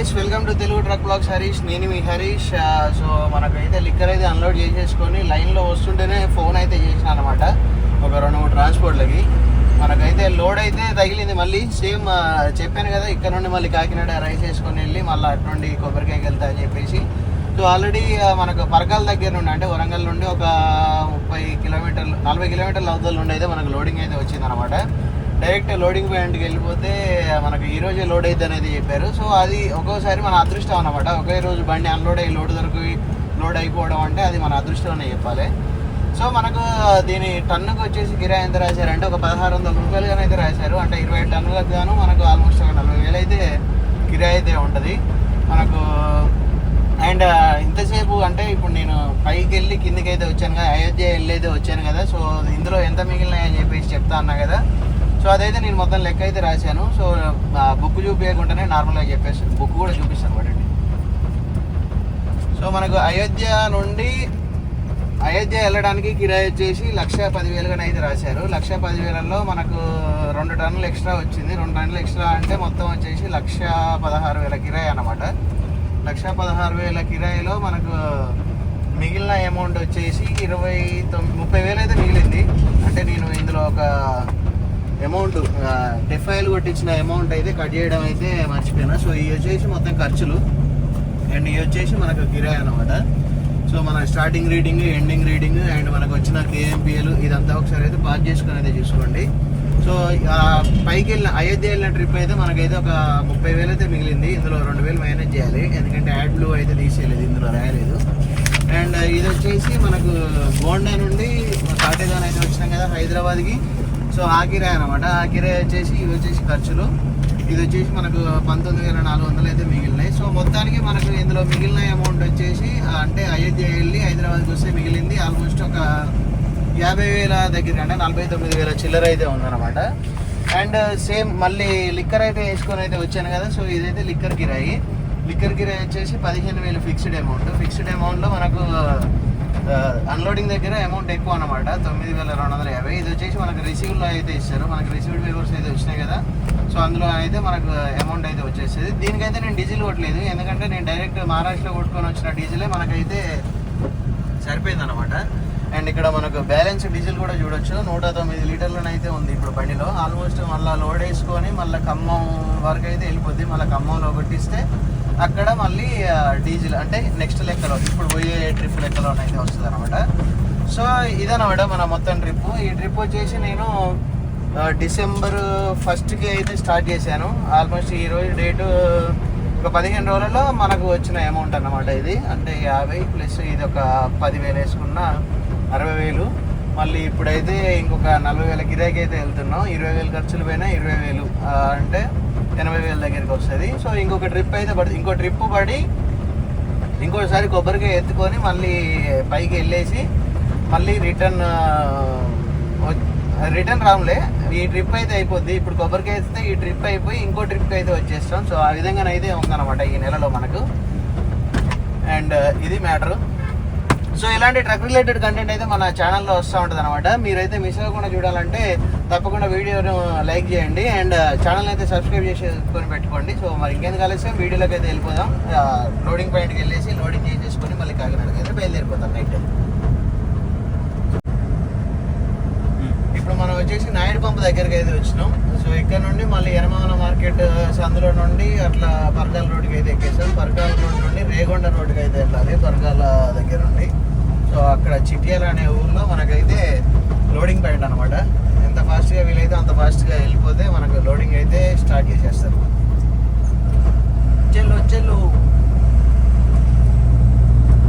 Guys welcome to Telugu truck vlogs Harish నేను మీ Harish so uh, మనకైతే లిక్కర్ అయితే అన్లోడ్ చేసేసుకొని లైన్లో వస్తుంటేనే ఫోన్ అయితే చేసిన అనమాట ఒక రెండు మూడు ట్రాన్స్పోర్ట్లకి మనకైతే లోడ్ అయితే తగిలింది. మళ్ళీ సేమ్ uh, చెప్పాను కదా ఇక్కడ నుండి మళ్ళీ కాకినాడ రైస్ వేసుకొని వెళ్ళి మళ్ళీ అటు నుండి కొబ్బరికాయకి వెళ్తా అని చెప్పేసి. సో ఆల్రెడీ uh, మనకు పరకాల దగ్గర నుండి అంటే వరంగల్ నుండి ఒక ముప్పై కిలోమీటర్లు నలభై కిలోమీటర్ల అవతల నుండి అయితే మనకు లోడింగ్ అయితే వచ్చిందనమాట డైరెక్ట్ లోడింగ్ పాయింట్కి వెళ్ళిపోతే మనకు ఈ రోజే లోడ్ అయితే అనేది చెప్పారు. సో అది ఒక్కోసారి మన అదృష్టం అనమాట ఒకే రోజు బండి అన్లోడ్ అయ్యి లోడ్ దొరికి లోడ్ అయిపోవడం అంటే అది మన అదృష్టం అనే చెప్పాలి. సో మనకు దీని టన్నుకు వచ్చేసి కిరాయి ఎంత రాశారంటే ఒక పదహారు వందల రూపాయలుగానే అయితే రాశారు. అంటే ఇరవై టన్నులకు గాను మనకు ఆల్మోస్ట్ ఒక నలభై వేలు అయితే కిరాయి అయితే ఉంటుంది. మనకు అండ్ ఇంతసేపు అంటే ఇప్పుడు నేను పైకి వెళ్ళి కిందకి అయితే వచ్చాను కదా అయోధ్య వెళ్ళి అయితే వచ్చాను కదా. సో ఇందులో ఎంత మిగిలినాయని చెప్పేసి చెప్తా అన్నా కదా. సో అదైతే నేను మొత్తం లెక్క అయితే రాశాను. సో బుక్ చూపించకుండానే నార్మల్గా చెప్పేసి బుక్ కూడా చూపిస్తాను పడండి సో మనకు అయోధ్య నుండి అయోధ్య వెళ్ళడానికి కిరాయి వచ్చేసి లక్ష పదివేలుగానే అయితే రాశారు. లక్ష పదివేలలో మనకు రెండు టన్నులు ఎక్స్ట్రా వచ్చింది. రెండు టన్నులు ఎక్స్ట్రా అంటే మొత్తం వచ్చేసి లక్ష పదహారు వేల కిరాయి అన్నమాట. లక్ష పదహారు వేల కిరాయిలో మనకు మిగిలిన అమౌంట్ వచ్చేసి ఇరవై తొమ్మిది ముప్పై వేలు అయితే మిగిలింది. అంటే నేను ఇందులో ఒక అమౌంట్ డెఫైల్ కొట్టించిన అమౌంట్ అయితే కట్ చేయడం అయితే మర్చిపోయినా. సో ఇవి వచ్చేసి మొత్తం ఖర్చులు. అండ్ ఇవి వచ్చేసి మనకు కిరాయి అనమాట సో మన starting reading ending reading and మనకు వచ్చిన కేఎంపిఎల్ ఇదంతా ఒకసారి అయితే పాస్ చేసుకుని అయితే చూసుకోండి. సో పైకి వెళ్ళిన అయోధ్య వెళ్ళిన ట్రిప్ అయితే మనకైతే ఒక ముప్పై వేలు అయితే మిగిలింది. ఇందులో రెండు వేలు మేనేజ్ చేయాలి. ఎందుకంటే యాడ్ బ్లూ అయితే తీసేయలేదు ఇందులో రాయలేదు. అండ్ ఇది వచ్చేసి మనకు గోండా నుండి కాటేదాన్ అయితే వచ్చినాం కదా హైదరాబాద్కి. సో ఆ కిరాయి అనమాట ఆ కిరాయి వచ్చేసి ఇవి వచ్చేసి ఖర్చులు. ఇది వచ్చేసి మనకు పంతొమ్మిది వేల నాలుగు వందలు అయితే మిగిలినాయి. సో మొత్తానికి మనకు ఇందులో మిగిలిన అమౌంట్ వచ్చేసి అంటే అయోధ్య వెళ్ళి హైదరాబాద్కి వస్తే మిగిలింది ఆల్మోస్ట్ ఒక యాభై వేల దగ్గర అంటే నలభై తొమ్మిది వేల చిల్లర అయితే ఉందన్నమాట. అండ్ సేమ్ మళ్ళీ లిక్కర్ అయితే వేసుకొని అయితే వచ్చాను కదా సో ఇదైతే లిక్కర్ కిరాయి. లిక్కర్ కిరాయి వచ్చేసి పదిహేను వేలు ఫిక్స్డ్ అమౌంట్ ఫిక్స్డ్ అమౌంట్లో మనకు అన్లోడింగ్ దగ్గర అమౌంట్ ఎక్కువ అనమాట తొమ్మిది వేల రెండు వందల యాభై. ఇది వచ్చేసి మనకు రిసీవ్లో అయితే ఇస్తారు. మనకు రిసీవ్డ్ పేపర్స్ అయితే వచ్చినాయి కదా. సో అందులో అయితే మనకు అమౌంట్ అయితే వచ్చేస్తుంది. దీనికైతే నేను డీజిల్ కొట్టలేదు. ఎందుకంటే నేను డైరెక్ట్ మహారాష్ట్రలో కొట్టుకొని వచ్చిన డీజిలే మనకైతే సరిపోయింది అనమాట అండ్ ఇక్కడ మనకు బ్యాలెన్స్ డీజిల్ కూడా చూడొచ్చు. నూట తొమ్మిది లీటర్లనైతే ఉంది ఇప్పుడు బండిలో. ఆల్మోస్ట్ మళ్ళీ లోడ్ వేసుకొని మళ్ళీ ఖమ్మం వరకు అయితే వెళ్ళిపోద్ది. మళ్ళీ ఖమ్మంలో కొట్టిస్తే అక్కడ మళ్ళీ డీజిల్ అంటే నెక్స్ట్ లెక్కలో ఇప్పుడు పోయే ట్రిప్ లెక్కలో అయితే వస్తుంది అనమాట సో ఇదనమాట మన మొత్తం ట్రిప్ ఈ ట్రిప్ వచ్చేసి నేను డిసెంబర్ ఫస్ట్కి అయితే స్టార్ట్ చేశాను. ఆల్మోస్ట్ ఈరోజు డేటు ఒక పదిహేను రోజులలో మనకు వచ్చిన అమౌంట్ అన్నమాట ఇది. అంటే యాభై ప్లస్ ఇది ఒక పదివేలు వేసుకున్న అరవై వేలు. మళ్ళీ ఇప్పుడైతే ఇంకొక నలభై వేల గిరాకీ అయితే వెళ్తున్నాం. ఇరవై వేలు ఖర్చులు పోయినా ఇరవై వేలు. అంటే ఎనభై వేల దగ్గరికి వస్తుంది. సో ఇంకొక ట్రిప్ అయితే పడుతుంది ఇంకో ట్రిప్ పడి ఇంకోసారి కొబ్బరికాయ ఎత్తుకొని మళ్ళీ పైకి వెళ్ళేసి మళ్ళీ రిటర్న్ రిటర్న్ రాములే. ఈ ట్రిప్ అయితే అయిపోద్ది. ఇప్పుడు కొబ్బరికాయ ఎత్తితే ఈ ట్రిప్ అయిపోయి ఇంకో ట్రిప్కి అయితే వచ్చేస్తాం. సో ఆ విధంగానైతే ఉందన్నమాట ఈ నెలలో మనకు. అండ్ ఇది మ్యాటరు. సో ఇలాంటి ట్రక్ రిలేటెడ్ కంటెంట్ అయితే మన ఛానల్లో వస్తూ ఉంటుంది అనమాట మీరైతే మిస్ అవ్వకుండా చూడాలంటే తప్పకుండా వీడియోను లైక్ చేయండి. అండ్ ఛానల్ అయితే సబ్స్క్రైబ్ చేసుకొని పెట్టుకోండి. సో మరి ఇంకెందుకు ఆలస్యం? వీడియోలోకి అయితే వెళ్ళిపోదాం. లోడింగ్ పాయింట్కి వెళ్ళేసి లోడింగ్ చేసేసుకొని మళ్ళీ కాకినాడకి అయితే బయలుదేరిపోతాం నైట్ ఇప్పుడు మనం వచ్చేసి నాయుడు పంప్ దగ్గరికి అయితే వచ్చినాం. సో ఇక్కడ నుండి మళ్ళీ యనమల మార్కెట్ సందులో నుండి అట్లా పరకాల రోడ్డుకి అయితే ఎక్కేసాం. పరకాల రోడ్ నుండి రేగొండ రోడ్డుకి అయితే వెళ్ళాలి. పరకాల దగ్గర నుండి. సో అక్కడ చిట్యాల అనే ఊర్లో మనకైతే లోడింగ్ పాయింట్ అనమాట ఎంత ఫాస్ట్గా వీలైతే అంత ఫాస్ట్గా వెళ్ళిపోతే మనకు లోడింగ్ అయితే స్టార్ట్ చేసేస్తారు. చెల్లు చెల్లు.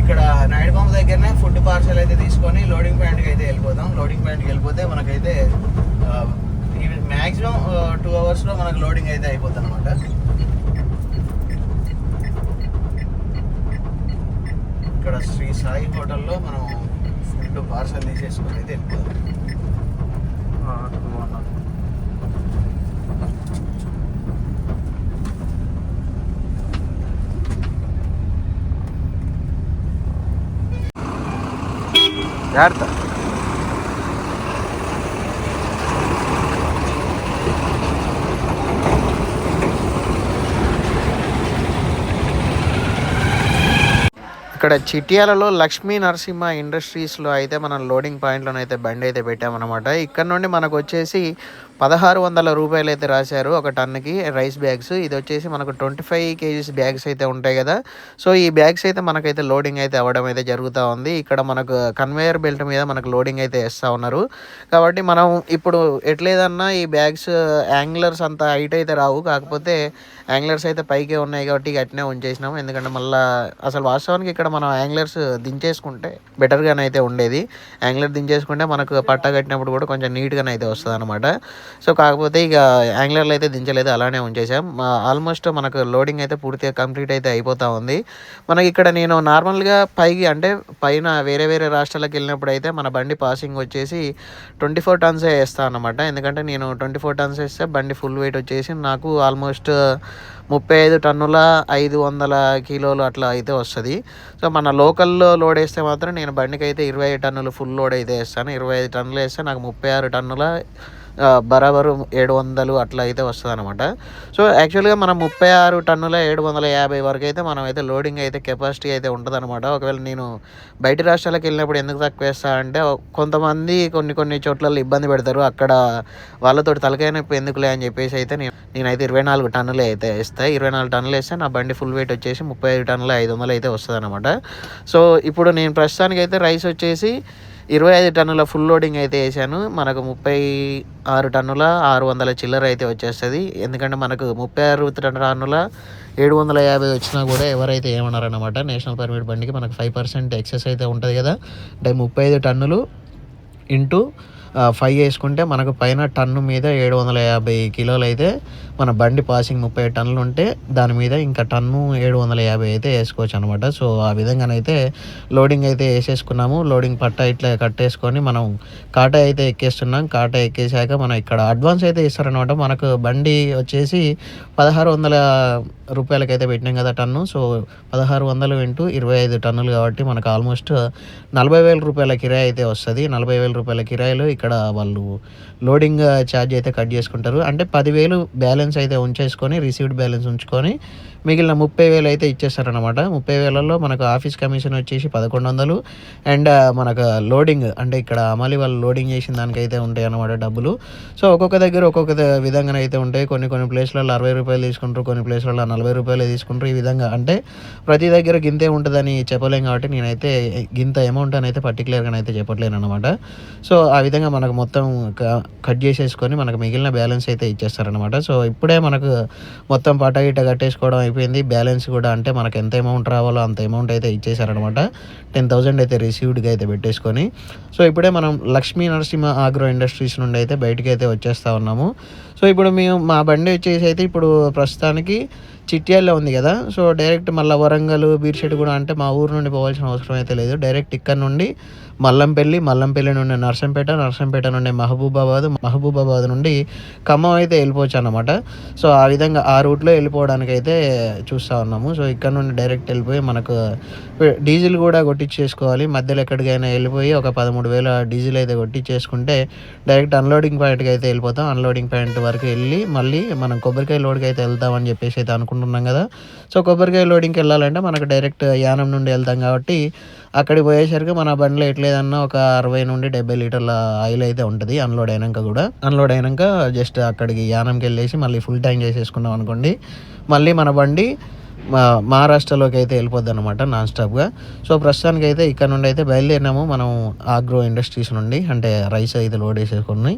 ఇక్కడ నైట్ పంప్ దగ్గరనే ఫుడ్ పార్సల్ అయితే తీసుకొని లోడింగ్ పాయింట్కి అయితే వెళ్ళిపోతాం. లోడింగ్ పాయింట్కి వెళ్ళిపోతే మనకైతే మ్యాక్సిమం టూ అవర్స్లో మనకు లోడింగ్ అయితే అయిపోతుంది అనమాట ఇక్కడ శ్రీ సాయి హోటల్లో మనం ఫుడ్ పార్సల్ తీసేసుకుని అయితే వెళ్ళిపోతాం జాగ్రత్త. ఇక్కడ చిట్యాలలో లక్ష్మీ నరసింహ ఇండస్ట్రీస్లో అయితే మనం లోడింగ్ పాయింట్లో అయితే బండి అయితే పెట్టామన్నమాట. ఇక్కడ నుండి మనకు వచ్చేసి పదహారు వందల రూపాయలు అయితే రాశారు ఒక టన్నుకి రైస్ బ్యాగ్స్. ఇది వచ్చేసి మనకు ట్వంటీ ఫైవ్ కేజీస్ బ్యాగ్స్ అయితే ఉంటాయి కదా. సో ఈ బ్యాగ్స్ అయితే మనకైతే లోడింగ్ అయితే అవ్వడం అయితే జరుగుతూ ఉంది. ఇక్కడ మనకు కన్వేయర్ బెల్ట్ మీద మనకు లోడింగ్ అయితే వేస్తూ ఉన్నారు. కాబట్టి మనం ఇప్పుడు ఎట్లేదన్నా ఈ బ్యాగ్స్ యాంగ్లర్స్ అంత హైట్ అయితే రావు. కాకపోతే యాంగ్లర్స్ అయితే పైకే ఉన్నాయి కాబట్టి అట్నే ఉంచేసినాం. ఎందుకంటే మళ్ళీ అసలు వాస్తవానికి ఇక్కడ మనం యాంగ్లర్స్ దించేసుకుంటే బెటర్గానైతే అయితే ఉండేది. యాంగ్లర్ దించేసుకుంటే మనకు పట్ట కట్టినప్పుడు కూడా కొంచెం నీట్గానే అయితే వస్తుంది అనమాట సో కాకపోతే ఇక యాంగ్లర్లు అయితే దించలేదు. అలానే ఉంచేసాం ఆల్మోస్ట్ మనకు లోడింగ్ అయితే పూర్తిగా కంప్లీట్ అయితే అయిపోతూ ఉంది. మనకి ఇక్కడ నేను నార్మల్గా పైకి అంటే పైన వేరే వేరే రాష్ట్రాలకు వెళ్ళినప్పుడు అయితే మన బండి పాసింగ్ వచ్చేసి ట్వంటీ ఫోర్ టన్సే వేస్తాను అనమాట ఎందుకంటే నేను ట్వంటీ ఫోర్ టన్స్ వేస్తే బండి ఫుల్ వెయిట్ వచ్చేసి నాకు ఆల్మోస్ట్ ముప్పై ఐదు టన్నుల ఐదు వందల కిలోలు అట్లా అయితే వస్తుంది. సో మన లోకల్లో లోడ్ వేస్తే మాత్రం నేను బండికి అయితే ఇరవై ఐదు టన్నులు ఫుల్ లోడ్ అయితే వేస్తాను. ఇరవై ఐదు టన్నులు వేస్తే నాకు ముప్పై ఆరు టన్నుల బరాబరు ఏడు వందలు అట్లా అయితే వస్తుంది అనమాట సో యాక్చువల్గా మనం ముప్పై ఆరు టన్నుల ఏడు వందల యాభై వరకు అయితే మనం అయితే లోడింగ్ అయితే కెపాసిటీ అయితే ఉంటుంది అనమాట ఒకవేళ నేను బయట రాష్ట్రాలకు వెళ్ళినప్పుడు ఎందుకు తక్కువ వేస్తా అంటే కొంతమంది కొన్ని కొన్ని చోట్ల ఇబ్బంది పెడతారు. అక్కడ వాళ్ళతో తలకాయ నొప్పి ఎందుకులే అని చెప్పేసి అయితే నేను నేనైతే ఇరవై నాలుగు టన్నులే అయితే వేస్తాను ఇరవై నాలుగు టన్నులు వేస్తే నా బండి ఫుల్ వెయిట్ వచ్చేసి ముప్పై ఐదు టన్నుల ఐదు వందలు అయితే వస్తుంది అనమాట సో ఇప్పుడు నేను ప్రస్తుతానికి అయితే రైస్ వచ్చేసి ఇరవై ఐదు టన్నుల ఫుల్ లోడింగ్ అయితే వేసాను మనకు ముప్పై ఆరు టన్నుల ఆరు వందల చిల్లర అయితే వచ్చేస్తుంది. ఎందుకంటే మనకు ముప్పై ఆరు టన్నుల ఏడు వందల యాభై వచ్చినా కూడా ఎవరైతే ఏమన్నారనమాట నేషనల్ పర్మిట్ బండికి మనకు ఫైవ్ పర్సెంట్ ఎక్సెస్ అయితే ఉంటుంది కదా. అంటే ముప్పై ఐదు టన్నులు ఇంటూ ఫైవ్ వేసుకుంటే మనకు పైన టన్ను మీద ఏడు వందల యాభై కిలోలు అయితే మన బండి పాసింగ్ ముప్పై టన్నులు ఉంటే దాని మీద ఇంకా టన్ను ఏడు వందల యాభై అయితే వేసుకోవచ్చు అనమాట సో ఆ విధంగానైతే లోడింగ్ అయితే వేసేసుకున్నాము. లోడింగ్ పట్ట ఇట్లా కట్టేసుకొని మనం కాటా అయితే ఎక్కేస్తున్నాం. కాటా ఎక్కేసాక మనం ఇక్కడ అడ్వాన్స్ అయితే ఇస్తారనమాట మనకు బండి వచ్చేసి పదహారు వందల రూపాయలకైతే పెట్టినాం కదా టన్ను. సో పదహారు వందలు ఇంటూ ఇరవై ఐదు టన్నులు కాబట్టి మనకు ఆల్మోస్ట్ నలభై వేల రూపాయల కిరాయి అయితే వస్తుంది. నలభై వేల రూపాయల కిరాయిలో ఇక్కడ ఇక్కడ వాళ్ళు లోడింగ్ ఛార్జ్ అయితే కట్ చేసుకుంటారు. అంటే పదివేలు బ్యాలెన్స్ అయితే ఉంచేసుకొని రిసీవ్డ్ బ్యాలెన్స్ ఉంచుకొని మిగిలిన ముప్పై వేలు అయితే ఇచ్చేస్తారనమాట ముప్పై వేలలో మనకు ఆఫీస్ కమిషన్ వచ్చేసి పదకొండు వందలు అండ్ మనకు లోడింగ్ అంటే ఇక్కడ అమలి వాళ్ళు లోడింగ్ చేసిన దానికైతే ఉంటాయి అనమాట డబ్బులు. సో ఒక్కొక్క దగ్గర ఒక్కొక్క విధంగా అయితే ఉంటాయి. కొన్ని కొన్ని ప్లేస్లలో అరవై రూపాయలు తీసుకుంటారు కొన్ని ప్లేస్లలో నలభై రూపాయలు తీసుకుంటారు ఈ విధంగా. అంటే ప్రతి దగ్గర గింతే ఉంటుందని చెప్పలేం కాబట్టి నేనైతే గింత అమౌంట్ అని అయితే పర్టికులర్గా అయితే చెప్పట్లేను అనమాట సో ఆ విధంగా మనకు మొత్తం కట్ చేసేసుకొని మనకు మిగిలిన బ్యాలెన్స్ అయితే ఇచ్చేస్తారనమాట సో ఇప్పుడే మనకు మొత్తం పటా ఇట కట్టేసుకోవడం అయిపోయింది. బ్యాలెన్స్ కూడా అంటే మనకు ఎంత అమౌంట్ రావాలో అంత అమౌంట్ అయితే ఇచ్చేసారనమాట టెన్ థౌజండ్ అయితే రిసీవ్డ్గా అయితే పెట్టేసుకొని. సో ఇప్పుడే మనం లక్ష్మీ నరసింహ ఆగ్రో ఇండస్ట్రీస్ నుండి అయితే బయటికి అయితే వచ్చేస్తూ ఉన్నాము. సో ఇప్పుడు మేము మా బండి వచ్చేసి అయితే ఇప్పుడు ప్రస్తుతానికి చిట్యాల్లో ఉంది కదా. సో డైరెక్ట్ మళ్ళీ వరంగల్ బీర్షెట్ కూడా అంటే మా ఊరు నుండి పోవాల్సిన అవసరం అయితే లేదు. డైరెక్ట్ ఇక్కడ నుండి మల్లంపల్లి మల్లంపల్లి నుండి నర్సంపేట నర్సంపేట నుండి మహబూబాబాద్ మహబూబాబాద్ నుండి ఖమ్మం అయితే వెళ్ళిపోవచ్చు అనమాట సో ఆ విధంగా ఆ రూట్లో వెళ్ళిపోవడానికి అయితే చూస్తూ ఉన్నాము. సో ఇక్కడ నుండి డైరెక్ట్ వెళ్ళిపోయి మనకు డీజిల్ కూడా కొట్టించేసుకోవాలి మధ్యలో ఎక్కడికైనా వెళ్ళిపోయి ఒక పదమూడు వేల డీజిల్ అయితే కొట్టించేసుకుంటే డైరెక్ట్ అన్లోడింగ్ పాయింట్కి అయితే వెళ్ళిపోతాం. అన్లోడింగ్ పాయింట్ వరకు వెళ్ళి మళ్ళీ మనం కొబ్బరికాయ లోడ్కి అయితే వెళ్తామని చెప్పేసి అయితే అనుకుంటున్నాం. కదా. సో కొబ్బరికాయ లోడింగ్కి వెళ్ళాలంటే మనకు డైరెక్ట్ యానం నుండి వెళ్తాం కాబట్టి అక్కడికి పోయేసరికి మన బండిలో ఎట్లేదన్నా ఒక అరవై నుండి డెబ్బై లీటర్ల ఆయిల్ అయితే ఉంటుంది అన్లోడ్ అయినాక కూడా. అన్లోడ్ అయినాక జస్ట్ అక్కడికి యానంకి వెళ్ళేసి మళ్ళీ ఫుల్ ట్యాంక్ చేసేసుకున్నాం అనుకోండి. మళ్ళీ మన బండి మహారాష్ట్రలోకి అయితే వెళ్ళిపోద్ది అనమాట నాన్ స్టాప్గా సో ప్రస్తుతానికి అయితే ఇక్కడ నుండి అయితే బయలుదేరినాము. మనం ఆగ్రో ఇండస్ట్రీస్ నుండి అంటే రైస్ అయితే లోడ్ వేసేసుకుని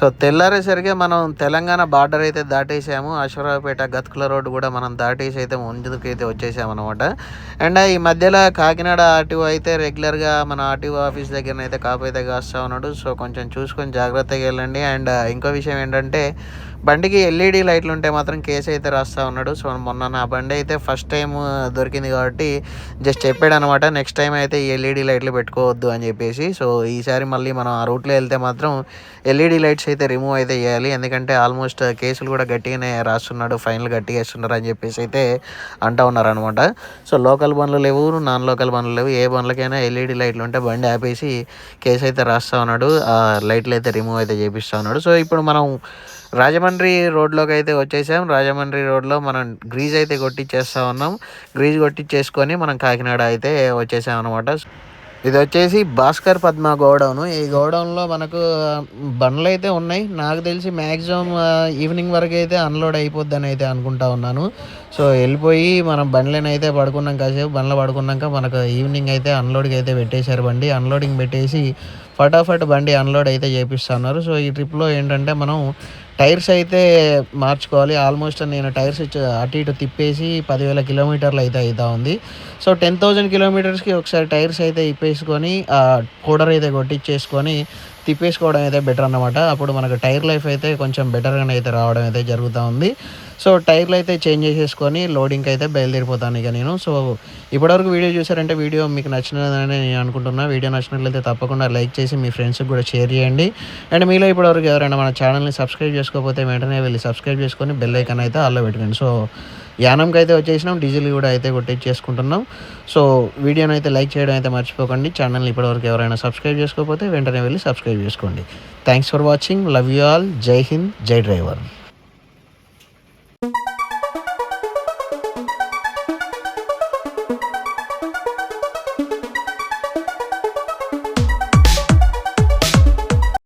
సో తెల్లారేసరికి మనం తెలంగాణ బార్డర్ అయితే దాటేసాము. అశ్వరావుపేట గత్కుల రోడ్డు కూడా మనం దాటేసి అయితే ముందుకు అయితే వచ్చేసామన్నమాట. అండ్ ఈ మధ్యలో కాకినాడ ఆర్టీఓ అయితే రెగ్యులర్గా మన ఆర్టీఓ ఆఫీస్ దగ్గర అయితే కాపు అయితే కాస్తా ఉన్నాడు. సో కొంచెం చూసుకొని జాగ్రత్తగా వెళ్ళండి. అండ్ ఇంకో విషయం ఏంటంటే బండికి ఎల్ఈడి లైట్లు ఉంటే మాత్రం కేసు అయితే రాస్తా ఉన్నాడు. సో మొన్న నా బండి అయితే ఫస్ట్ టైం దొరికింది కాబట్టి జస్ట్ చెప్పాడు అనమాట నెక్స్ట్ టైం అయితే ఈ ఎల్ఈడి లైట్లు పెట్టుకోవద్దు అని చెప్పేసి. సో ఈసారి మళ్ళీ మనం ఆ రూట్లో వెళ్తే మాత్రం ఎల్ఈడి లైట్స్ అయితే రిమూవ్ అయితే చేయాలి. ఎందుకంటే ఆల్మోస్ట్ కేసులు కూడా గట్టిగానే రాస్తున్నాడు ఫైన్లు గట్టిగా వేస్తున్నారు అని చెప్పేసి అయితే అంటూ ఉన్నారనమాట సో లోకల్ బండ్లు లేవు నాన్ లోకల్ బండ్లు లేవు. ఏ బండ్లకైనా ఎల్ఈడి లైట్లు ఉంటే బండి ఆపేసి కేసు అయితే రాస్తా ఉన్నాడు ఆ లైట్లు అయితే రిమూవ్ అయితే చేపిస్తా ఉన్నాడు. సో ఇప్పుడు మనం రాజమండ్రి రోడ్లోకి అయితే వచ్చేసాం. రాజమండ్రి రోడ్లో మనం గ్రీజ్ అయితే కొట్టించేస్తా ఉన్నాం. గ్రీజ్ కొట్టించేసుకొని మనం కాకినాడ అయితే వచ్చేసాం అనమాట ఇది వచ్చేసి భాస్కర్ పద్మ గోడౌన్. ఈ గోడౌన్లో మనకు బండ్లు అయితే ఉన్నాయి. నాకు తెలిసి మ్యాక్సిమం ఈవినింగ్ వరకు అయితే అన్లోడ్ అయిపోద్దని అయితే అనుకుంటా ఉన్నాను. సో వెళ్ళిపోయి మనం బండ్లను అయితే పడుకున్నాం కాసేపు. బండ్లు పడుకున్నాక మనకు ఈవినింగ్ అయితే అన్లోడ్కి అయితే పెట్టేశారు బండి. అన్లోడింగ్ పెట్టేసి ఫటాఫట్ బండి అన్లోడ్ అయితే చేపిస్తున్నారు సో ఈ ట్రిప్లో ఏంటంటే మనం టైర్స్ అయితే మార్చుకోవాలి. ఆల్మోస్ట్ నేను టైర్స్ అటు ఇటు తిప్పేసి పదివేల కిలోమీటర్లు అయితే అవుతా ఉంది. సో టెన్ థౌజండ్ కిలోమీటర్స్కి ఒకసారి టైర్స్ అయితే ఇప్పేసుకొని కూడర్ అయితే కొట్టించేసుకొని తిప్పేసుకోవడం అయితే బెటర్ అన్నమాట. అప్పుడు మనకు టైర్ లైఫ్ అయితే కొంచెం బెటర్గానే అయితే రావడం అయితే జరుగుతూ ఉంది. సో టైర్లు అయితే చేంజ్ చేసేసుకొని లోడింగ్కి అయితే బయలుదేరిపోతాను ఇక నేను. సో ఇప్పటివరకు వీడియో చూసారంటే వీడియో మీకు నచ్చినదని నేను అనుకుంటున్నా. వీడియో నచ్చినట్లయితే తప్పకుండా లైక్ చేసి మీ ఫ్రెండ్స్కి కూడా షేర్ చేయండి. అండ్ మీలో ఇప్పటివరకు ఎవరైనా మన ఛానల్ని సబ్స్క్రైబ్ చేసుకోకపోతే వెంటనే వెళ్ళి సబ్స్క్రైబ్ చేసుకొని బెల్ ఐకన్ అయితే ఆల్లో పెట్టుకోండి. సో యానంకి అయితే వచ్చేసినాం డీజిల్ కూడా అయితే కొట్టించేసుకుంటున్నాం సో వీడియోని అయితే లైక్ చేయడం అయితే మర్చిపోకండి. ఛానల్ని ఇప్పటివరకు ఎవరైనా సబ్స్క్రైబ్ చేసుకోకపోతే వెంటనే వెళ్ళి సబ్స్క్రైబ్ చేసుకోండి. Thanks for watching love you all Jai Hind Jai driver